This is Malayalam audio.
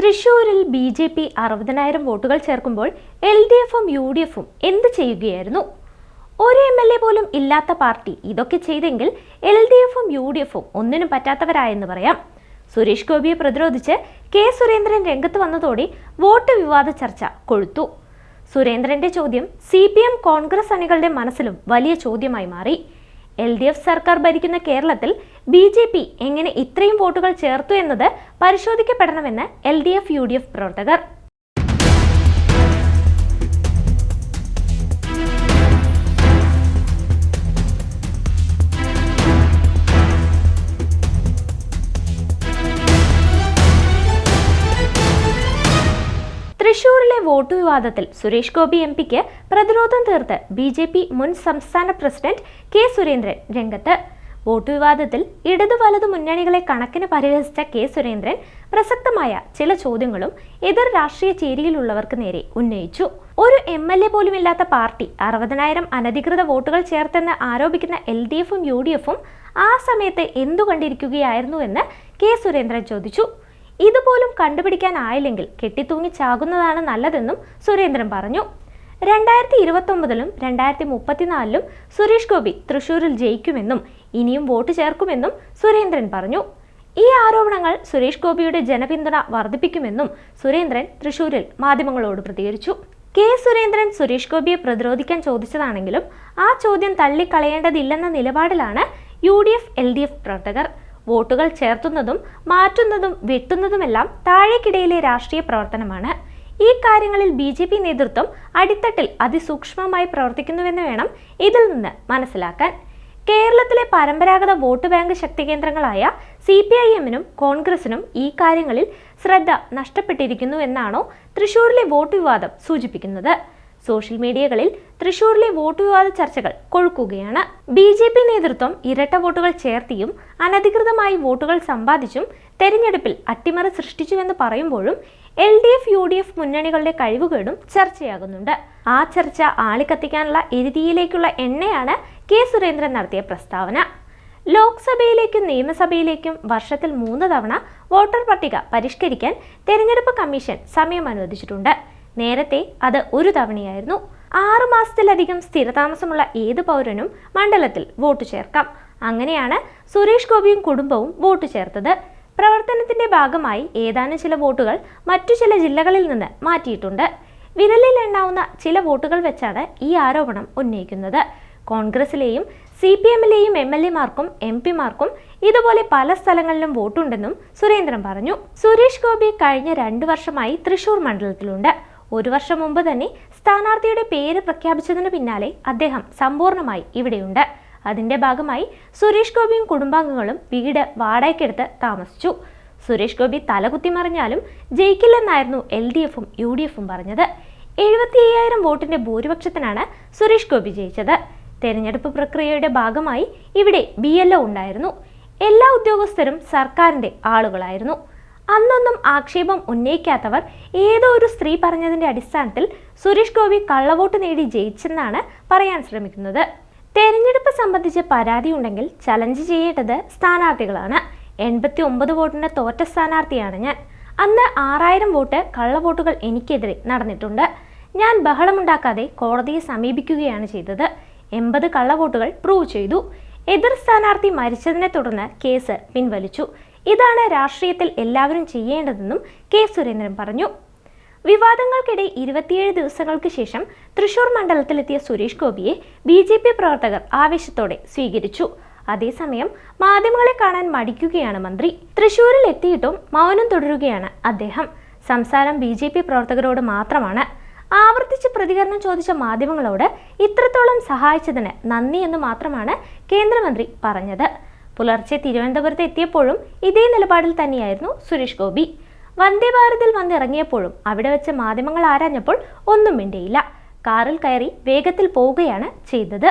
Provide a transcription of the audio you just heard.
തൃശൂരിൽ ബി ജെ പി അറുപതിനായിരം വോട്ടുകൾ ചേർക്കുമ്പോൾ എൽ ഡി എഫും യു ഡി എഫും എന്ത് ചെയ്യുകയായിരുന്നു? ഒരു എം എൽ എ പോലും ഇല്ലാത്ത പാർട്ടി ഇതൊക്കെ ചെയ്തെങ്കിൽ എൽ ഡി എഫും യു ഡി എഫും ഒന്നിനും പറ്റാത്തവരായെന്ന് പറയാം. സുരേഷ് ഗോപിയെ പ്രതിരോധിച്ച് കെ സുരേന്ദ്രൻ രംഗത്ത് വന്നതോടെ വോട്ട് വിവാദ ചർച്ച കൊഴുത്തു. സുരേന്ദ്രന്റെ ചോദ്യം സി പി എം കോൺഗ്രസ് അണികളുടെ മനസ്സിലും വലിയ ചോദ്യമായി മാറി. എൽ ഡി എഫ് സർക്കാർ ഭരിക്കുന്ന കേരളത്തിൽ ബി ജെ പി എങ്ങനെ ഇത്രയും വോട്ടുകൾ ചേർത്തു എന്നത് പരിശോധിക്കപ്പെടണമെന്ന് L D F U D F പ്രവർത്തകർ. വോട്ട് വിവാദത്തിൽ സുരേഷ് ഗോപി എം പിക്ക് പ്രതിരോധം തീർത്ത് ബി ജെ പി മുൻ സംസ്ഥാന പ്രസിഡന്റ് കെ സുരേന്ദ്രൻ രംഗത്ത്. വോട്ട് വിവാദത്തിൽ ഇടതു വലതു മുന്നണികളെ കണക്കിന് പരിഹസിച്ച കെ സുരേന്ദ്രൻ പ്രസക്തമായ ചില ചോദ്യങ്ങളും എതിർ രാഷ്ട്രീയ ചേരിയിലുള്ളവർക്ക് നേരെ ഉന്നയിച്ചു. ഒരു എം എൽ എ പോലുമില്ലാത്ത പാർട്ടി അറുപതിനായിരം അനധികൃത വോട്ടുകൾ ചേർത്തെന്ന് ആരോപിക്കുന്ന എൽ ഡി എഫും യു ഡി എഫും ആ സമയത്ത് എന്തു കണ്ടിരിക്കുകയായിരുന്നുവെന്ന് കെ സുരേന്ദ്രൻ ചോദിച്ചു. ഇതുപോലും കണ്ടുപിടിക്കാനായില്ലെങ്കിൽ കെട്ടിത്തൂങ്ങി ചാകുന്നതാണ് നല്ലതെന്നും സുരേന്ദ്രൻ പറഞ്ഞു. രണ്ടായിരത്തി ഇരുപത്തൊമ്പതിലും രണ്ടായിരത്തി മുപ്പത്തിനാലിലും സുരേഷ് ഗോപി തൃശൂരിൽ ജയിക്കുമെന്നും ഇനിയും വോട്ട് ചേർക്കുമെന്നും സുരേന്ദ്രൻ പറഞ്ഞു. ഈ ആരോപണങ്ങൾ സുരേഷ് ഗോപിയുടെ ജനപിന്തുണ വർദ്ധിപ്പിക്കുമെന്നും സുരേന്ദ്രൻ തൃശൂരിൽ മാധ്യമങ്ങളോട് പ്രതികരിച്ചു. കെ. സുരേന്ദ്രൻ സുരേഷ് ഗോപിയെ പ്രതിരോധിക്കാൻ ചോദിച്ചതാണെങ്കിലും ആ ചോദ്യം തള്ളിക്കളയേണ്ടതില്ലെന്ന നിലപാടിലാണ് U D F L D F പ്രവർത്തകർ. വോട്ടുകൾ ചേർത്തുന്നതും മാറ്റുന്നതും വെട്ടുന്നതുമെല്ലാം താഴേക്കിടയിലെ രാഷ്ട്രീയ പ്രവർത്തനമാണ്. ഈ കാര്യങ്ങളിൽ ബി ജെ പി നേതൃത്വം അടിത്തട്ടിൽ അതിസൂക്ഷ്മമായി പ്രവർത്തിക്കുന്നുവെന്ന് വേണം ഇതിൽ നിന്ന് മനസ്സിലാക്കാൻ. കേരളത്തിലെ പരമ്പരാഗത വോട്ട് ബാങ്ക് ശക്തി കേന്ദ്രങ്ങളായ സി പി ഐ എമ്മിനും കോൺഗ്രസിനും ഈ കാര്യങ്ങളിൽ ശ്രദ്ധ നഷ്ടപ്പെട്ടിരിക്കുന്നു എന്നാണോ തൃശൂരിലെ വോട്ട് വിവാദം സൂചിപ്പിക്കുന്നത്. സോഷ്യൽ മീഡിയകളിൽ തൃശൂരിലെ വോട്ട് വിവാദ ചർച്ചകൾ കൊഴുക്കുകയാണ്. ബി ജെ പി നേതൃത്വം ഇരട്ട വോട്ടുകൾ ചേർത്തിയും അനധികൃതമായി വോട്ടുകൾ സമ്പാദിച്ചും തെരഞ്ഞെടുപ്പിൽ അട്ടിമറി സൃഷ്ടിച്ചുവെന്ന് പറയുമ്പോഴും L D F U D F മുന്നണികളുടെ കഴിവുകേടും ചർച്ചയാകുന്നുണ്ട്. ആ ചർച്ച ആളിക്കത്തിക്കാനുള്ള എരുതിയിലേക്കുള്ള എണ്ണയാണ് കെ സുരേന്ദ്രൻ നടത്തിയ പ്രസ്താവന. ലോക്സഭയിലേക്കും നിയമസഭയിലേക്കും വർഷത്തിൽ മൂന്ന് തവണ വോട്ടർ പട്ടിക പരിഷ്കരിക്കാൻ തെരഞ്ഞെടുപ്പ് കമ്മീഷൻ സമയം അനുവദിച്ചിട്ടുണ്ട്. നേരത്തെ അത് ഒരു തവണയായിരുന്നു. ആറു മാസത്തിലധികം സ്ഥിരതാമസമുള്ള ഏത് പൗരനും മണ്ഡലത്തിൽ വോട്ട് ചേർക്കാം. അങ്ങനെയാണ് സുരേഷ് ഗോപിയും കുടുംബവും വോട്ട് ചേർത്തത്. പ്രവർത്തനത്തിന്റെ ഭാഗമായി ഏതാനും ചില വോട്ടുകൾ മറ്റു ചില ജില്ലകളിൽ നിന്ന് മാറ്റിയിട്ടുണ്ട്. വിരലിൽ എണ്ണാവുന്ന ചില വോട്ടുകൾ വെച്ചാണ് ഈ ആരോപണം ഉന്നയിക്കുന്നത്. കോൺഗ്രസിലെയും സി പി എമ്മിലെയും എം എൽ എമാർക്കും എം പിമാർക്കും ഇതുപോലെ പല സ്ഥലങ്ങളിലും വോട്ടുണ്ടെന്നും സുരേന്ദ്രൻ പറഞ്ഞു. സുരേഷ് ഗോപി കഴിഞ്ഞ രണ്ടു വർഷമായി തൃശൂർ മണ്ഡലത്തിലുണ്ട്. ഒരു വർഷം മുമ്പ് തന്നെ സ്ഥാനാർത്ഥിയുടെ പേര് പ്രഖ്യാപിച്ചതിന് പിന്നാലെ അദ്ദേഹം സമ്പൂർണമായി ഇവിടെയുണ്ട്. അതിന്റെ ഭാഗമായി സുരേഷ് ഗോപിയും കുടുംബാംഗങ്ങളും വീട് വാടകയ്ക്കെടുത്ത് താമസിച്ചു. സുരേഷ് ഗോപി തലകുത്തി മറിഞ്ഞാലും ജയിക്കില്ലെന്നായിരുന്നു എൽ ഡി എഫും യു ഡി എഫും പറഞ്ഞത്. എഴുപത്തി അയ്യായിരം വോട്ടിന്റെ ഭൂരിപക്ഷത്തിനാണ് സുരേഷ് ഗോപി ജയിച്ചത്. തെരഞ്ഞെടുപ്പ് പ്രക്രിയയുടെ ഭാഗമായി ഇവിടെ ബി എൽ ഒ ഉണ്ടായിരുന്നു. എല്ലാ ഉദ്യോഗസ്ഥരും സർക്കാരിന്റെ ആളുകളായിരുന്നു. അന്നൊന്നും ആക്ഷേപം ഉന്നയിക്കാത്തവർ ഏതോ ഒരു സ്ത്രീ പറഞ്ഞതിന്റെ അടിസ്ഥാനത്തിൽ സുരേഷ് ഗോപി കള്ളവോട്ട് നേടി ജയിച്ചെന്നാണ് പറയാൻ ശ്രമിക്കുന്നത്. തെരഞ്ഞെടുപ്പ് സംബന്ധിച്ച് പരാതി ഉണ്ടെങ്കിൽ ചലഞ്ച് ചെയ്യേണ്ടത് സ്ഥാനാർത്ഥികളാണ്. എൺപത്തി ഒമ്പത് വോട്ടിന് തോറ്റ സ്ഥാനാർത്ഥിയാണ് ഞാൻ. അന്ന് ആറായിരം വോട്ട് കള്ളവോട്ടുകൾ എനിക്കെതിരെ നടന്നിട്ടുണ്ട്. ഞാൻ ബഹളമുണ്ടാക്കാതെ കോടതിയെ സമീപിക്കുകയാണ് ചെയ്തത്. എൺപത് കള്ളവോട്ടുകൾ പ്രൂവ് ചെയ്തു. എതിർ സ്ഥാനാർത്ഥി മരിച്ചതിനെ തുടർന്ന് കേസ് പിൻവലിച്ചു. ഇതാണ് രാഷ്ട്രീയത്തിൽ എല്ലാവരും ചെയ്യേണ്ടതെന്നും കെ സുരേന്ദ്രൻ പറഞ്ഞു. വിവാദങ്ങൾക്കിടെ ഇരുപത്തിയേഴ് ദിവസങ്ങൾക്ക് ശേഷം തൃശൂർ മണ്ഡലത്തിലെത്തിയ സുരേഷ് ഗോപിയെ ബി ജെ പി പ്രവർത്തകർ ആവേശത്തോടെ സ്വീകരിച്ചു. അതേസമയം മാധ്യമങ്ങളെ കാണാൻ മടിക്കുകയാണ് മന്ത്രി. തൃശൂരിൽ എത്തിയിട്ടും മൗനം തുടരുകയാണ് അദ്ദേഹം. സംസാരം ബി ജെ പി പ്രവർത്തകരോട് മാത്രമാണ്. ആവർത്തിച്ച് പ്രതികരണം ചോദിച്ച മാധ്യമങ്ങളോട് ഇത്രത്തോളം സഹായിച്ചതിന് നന്ദി എന്ന് മാത്രമാണ് കേന്ദ്രമന്ത്രി പറഞ്ഞത്. പുലർച്ചെ തിരുവനന്തപുരത്ത് എത്തിയപ്പോഴും ഇതേ നിലപാടിൽ തന്നെയായിരുന്നു സുരേഷ് ഗോപി. വന്ദേ ഭാരതിൽ വന്നിറങ്ങിയപ്പോഴും അവിടെ വെച്ച് മാധ്യമങ്ങൾ ആരാഞ്ഞപ്പോൾ ഒന്നും മിണ്ടിയില്ല. കാറിൽ കയറി വേഗത്തിൽ പോവുകയാണ് ചെയ്തത്.